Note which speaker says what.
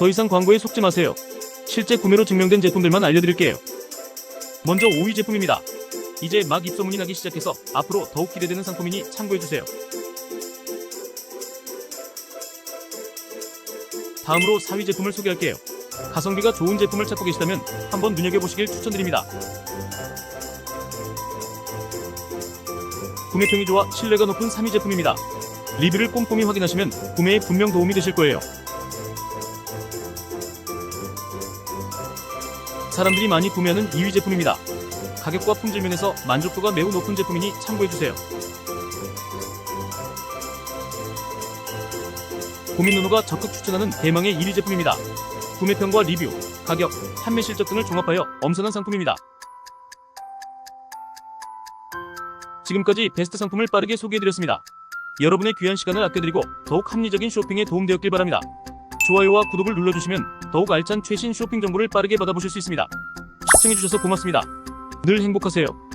Speaker 1: 더 이상 광고에 속지 마세요. 실제 구매로 증명된 제품들만 알려드릴게요. 먼저 5위 제품입니다. 이제 막 입소문이 나기 시작해서 앞으로 더욱 기대되는 상품이니 참고해주세요. 다음으로 4위 제품을 소개할게요. 가성비가 좋은 제품을 찾고 계시다면 한번 눈여겨보시길 추천드립니다. 구매평이 좋아 신뢰가 높은 3위 제품입니다. 리뷰를 꼼꼼히 확인하시면 구매에 분명 도움이 되실 거예요. 사람들이 많이 구매하는 2위 제품입니다. 가격과 품질 면에서 만족도가 매우 높은 제품이니 참고해주세요. 고민 누누가 적극 추천하는 대망의 1위 제품입니다. 구매평과 리뷰, 가격, 판매 실적 등을 종합하여 엄선한 상품입니다. 지금까지 베스트 상품을 빠르게 소개해드렸습니다. 여러분의 귀한 시간을 아껴드리고 더욱 합리적인 쇼핑에 도움되었길 바랍니다. 좋아요와 구독을 눌러주시면 더욱 알찬 최신 쇼핑 정보를 빠르게 받아보실 수 있습니다. 시청해주셔서 고맙습니다. 늘 행복하세요.